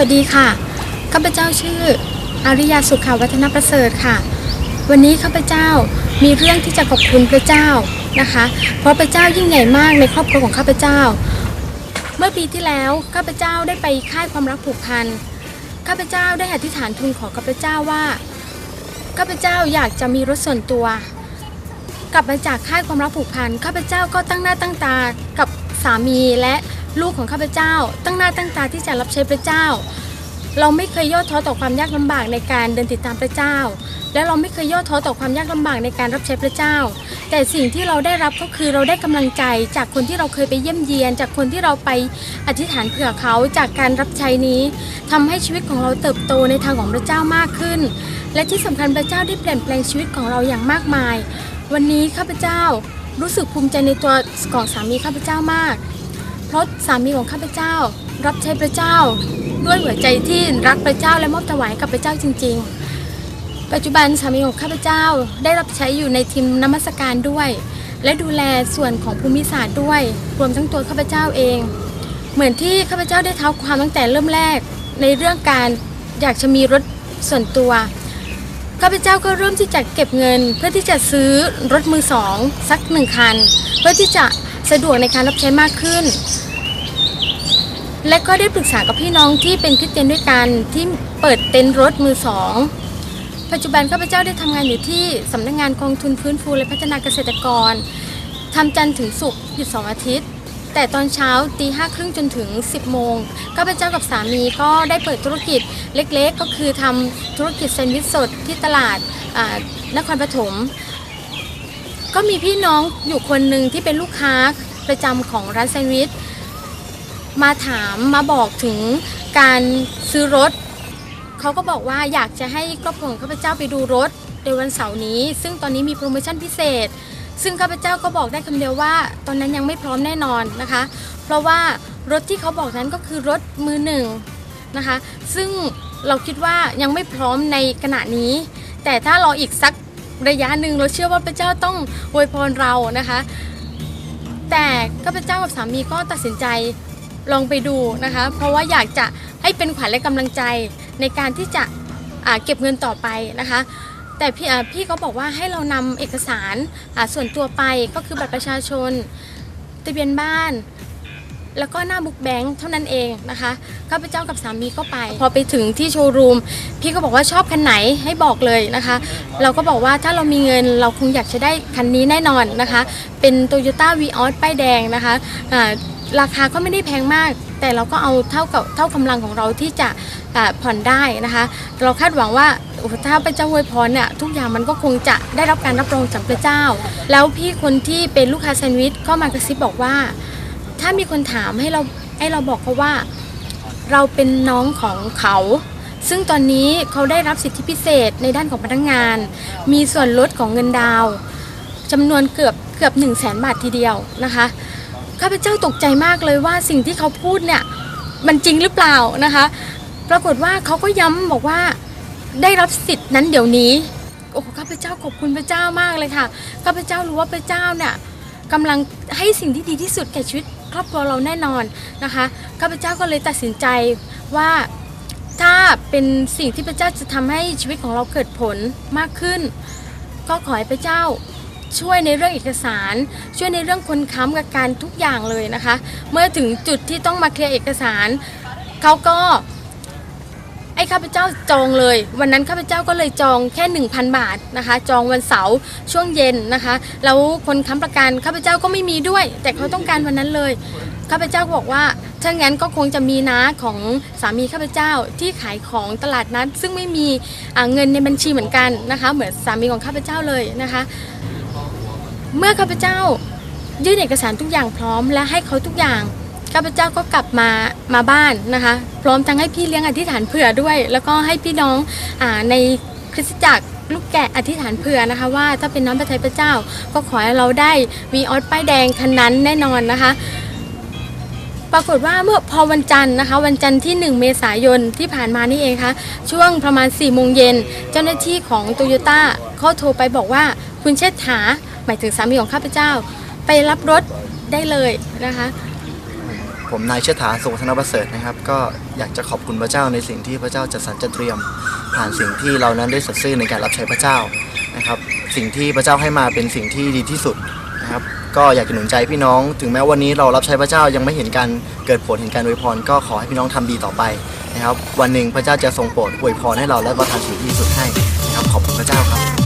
วัสดีค่ะ ข้าพเจ้าชื่ออาริยาสุขาวัฒนประเสริฐค่ะ วันนี้ข้าพเจ้ามีเรื่องที่จะขอบคุณพระเจ้านะคะ เพราะพระเจ้ายิ่งใหญ่มากในครอบครัวของข้าพเจ้า เมื่อปีที่แล้วข้าพเจ้าได้ไปค่ายความรักผูกพัน ข้าพเจ้าได้อธิษฐานทูลขอข้าพเจ้าว่า ข้าพเจ้าอยากจะมีรถส่วนตัว กลับมาจากค่ายความรักผูกพัน ข้าพเจ้าก็ตั้งหน้าตั้งตากับสามีและ ลูกของข้าพเจ้า ตั้งหน้าตั้งตาที่จะรับใช้พระเจ้า เราไม่เคยย่อท้อต่อความยากลำบากในการเดินติดตามพระเจ้า และเราไม่เคยย่อท้อต่อความยากลำบากในการรับใช้พระเจ้า แต่สิ่งที่เราได้รับก็คือเราได้กำลังใจจากคนที่เราเคยไปเยี่ยมเยียน จากคนที่เราไปอธิษฐานเผื่อเขาจากการรับใช้นี้ทำให้ชีวิตของเราเติบโตในทางของพระเจ้ามากขึ้น และที่สำคัญพระเจ้าได้เปลี่ยนแปลงชีวิตของเราอย่างมากมาย วันนี้ข้าพเจ้ารู้สึกภูมิใจในตัวของสามีข้าพเจ้ามาก เพราะสามีของข้าพเจ้า รับใช้พระเจ้า ด้วยหัวใจที่รักพระเจ้าและมอบถวายกับพระเจ้าจริง ๆ ปัจจุบันสามีของข้าพเจ้าได้รับใช้อยู่ในทีมนมัสการด้วย และดูแลส่วนของภูมิศาสตร์ด้วย รวมทั้งตัวข้าพเจ้าเอง เหมือนที่ข้าพเจ้าได้เท้าความตั้งแต่เริ่มแรกในเรื่องการอยากจะมีรถส่วนตัวข้าพเจ้าก็เริ่มที่จะเก็บเงิน เพื่อที่จะซื้อรถมือสองสักหนึ่งคัน เพื่อที่จะ สะดวกในการรับใช้มากขึ้น และก็ได้ปรึกษากับพี่น้องที่เป็นคริสเตียนด้วยกันที่เปิดเต็นท์รถมือสองปัจจุบันข้าพเจ้าได้ทำงานอยู่ที่สำนักงานกองทุนฟื้นฟูและพัฒนาเกษตรกรทำจันทร์ถึงศุกร์หยุดสองอาทิตย์ แต่ตอนเช้าตีห้าครึ่งจนถึง 10 โมงข้าพเจ้ากับสามีก็ได้เปิดธุรกิจเล็กๆ ก็คือทำธุรกิจแซนด์วิชสดที่ตลาดนครปฐม ก็มีพี่น้องอยู่คนหนึ่งที่เป็นลูกค้าประจำของร้านแซนด์วิชมาถามมาบอกถึงการซื้อรถ เขาก็บอกว่าอยากจะให้ครอบครัวของข้าพเจ้าไปดูรถในวันเสาร์นี้ ซึ่งตอนนี้มีโปรโมชั่นพิเศษ ซึ่งข้าพเจ้าก็บอกได้คำเดียวว่า ตอนนั้นยังไม่พร้อมแน่นอนนะคะ เพราะว่ารถที่เขาบอกนั้นก็คือรถมือหนึ่งนะคะ ซึ่งเราคิดว่ายังไม่พร้อมในขณะนี้ แต่ถ้ารออีกสัก ระยะหนึ่งเราเชื่อว่าพระเจ้าต้องอวยพรเรานะคะ แต่ข้าพเจ้ากับสามีก็ตัดสินใจลองไปดูนะคะ เพราะว่าอยากจะให้เป็นขวัญและกำลังใจในการที่จะเก็บเงินต่อไปนะคะ แต่พี่พี่เขาบอกว่าให้เรานำเอกสารส่วนตัวไปก็คือบัตรประชาชนทะเบียนบ้าน แล้วก็หน้าบุ๊กแบงค์เท่านั้นเองนะคะข้าพเจ้ากับสามีก็ไป พอไปถึงที่โชว์รูม พี่ก็บอกว่าชอบคันไหนให้บอกเลยนะคะ เราก็บอกว่าถ้าเรามีเงินเราคงอยากจะได้คันนี้แน่นอนนะคะ เป็น Toyota v ีออสป้ายแดงนะคะราคาก็ไม่ได้แพงมาก แต่เราก็เอาเท่ากับเท่ากำลังของเราที่จะผ่อนได้นะคะ เราคาดหวังว่าถ้าพระเจ้าอวยพรเนี่ยทุกอย่างมันก็คงจะได้รับการรับรองจากพระเจ้า แล้วพี่คนที่เป็นลูกค้าแซนด์วิชก็มากระซิบบอกว่า ถ้ามีคนถามให้เราให้เราบอกเขาว่า เราเป็นน้องของเขา ซึ่งตอนนี้เขาได้รับสิทธิพิเศษในด้านของพนักงาน มีส่วนลดของเงินดาวจำนวนเกือบเกือบ1 0 0 0 0แสนบาททีเดียวนะคะข้าพเจ้าตกใจมากเลยว่าสิ่งที่เขาพูดเนี่ยมันจริงหรือเปล่านะคะ ปรากฏว่าเขาก็ย้ำบอกว่าได้รับสิทธินั้นเดี๋ยวนี้โอ้ข้าพเจ้าขอบคุณพระเจ้ามากเลยค่ะข้าพเจ้ารู้ว่าพระเจ้าเนี่ย กำลังให้สิ่งที่ดีที่สุดแก่ชีวิตครอบครัวเราแน่นอนนะคะข้าพเจ้าก็เลยตัดสินใจว่าถ้าเป็นสิ่งที่พระเจ้าจะทำให้ชีวิตของเราเกิดผลมากขึ้น ก็ขอให้พระเจ้าช่วยในเรื่องเอกสาร ช่วยในเรื่องคนค้ำกับการทุกอย่างเลยนะคะ เมื่อถึงจุดที่ต้องมาเคลียร์เอกสารเขาก็ ข้าพเจ้าจองเลย วันนั้นข้าพเจ้าก็เลยจองแค่ 1,000 บาทนะคะ จองวันเสาร์ช่วงเย็นนะคะแล้วคนค้ำประกันข้าพเจ้าก็ไม่มีด้วย แต่เขาต้องการวันนั้นเลยข้าพเจ้าบอกว่าถ้างั้นก็คงจะมีน้าของสามีข้าพเจ้าที่ขายของตลาดนัดซึ่งไม่มีเงินในบัญชีเหมือนกันนะคะ เหมือนสามีของข้าพเจ้าเลยนะคะ เมื่อข้าพเจ้ายื่นเอกสารทุกอย่างพร้อมและให้เขาทุกอย่าง ข้าพเจ้าก็กลับมามาบ้านนะคะ พร้อมทั้งให้พี่เลี้ยงอธิษฐานเผื่อด้วย แล้วก็ให้พี่น้องอในคริสตจักรลูกแกะอธิษฐานเผื่อนะคะ ว่าถ้าเป็นน้ำพระทัยพระเจ้า ก็ขอให้เราได้มีออสป้ายแดงคันนั้นแน่นอนนะคะ ปรากฏว่าเมื่อพอวันจันทร์นะคะ วันจันทร์ที่ 1 เมษายนที่ผ่านมานี่เองคะช่วงประมาณ4ี่โมงเย็นเจ้าหน้าที่ของโตโยต้าเขาโทรไปบอกว่าคุณเชษฐาหมายถึงสามีของข้าพเจ้า ไปรับรถได้เลยนะคะ ผมนายเชษฐาสุวัฒนประเสริฐนะครับ ก็อยากจะขอบคุณพระเจ้าในสิ่งที่พระเจ้าจัดสรรจัดเตรียม ผ่านสิ่งที่เรานั้นได้สัตย์ซื่อในการรับใช้พระเจ้านะครับ สิ่งที่พระเจ้าให้มาเป็นสิ่งที่ดีที่สุดนะครับ ก็อยากจะหนุนใจพี่น้อง ถึงแม้วันนี้เรารับใช้พระเจ้ายังไม่เห็นการเกิดผลเห็นการอวยพร ก็ขอให้พี่น้องทำดีต่อไปนะครับ วันหนึ่งพระเจ้าจะทรงโปรดอวยพรให้เราและประทานสิ่งที่ดีที่สุดให้นะครับขอบคุณพระเจ้าครับ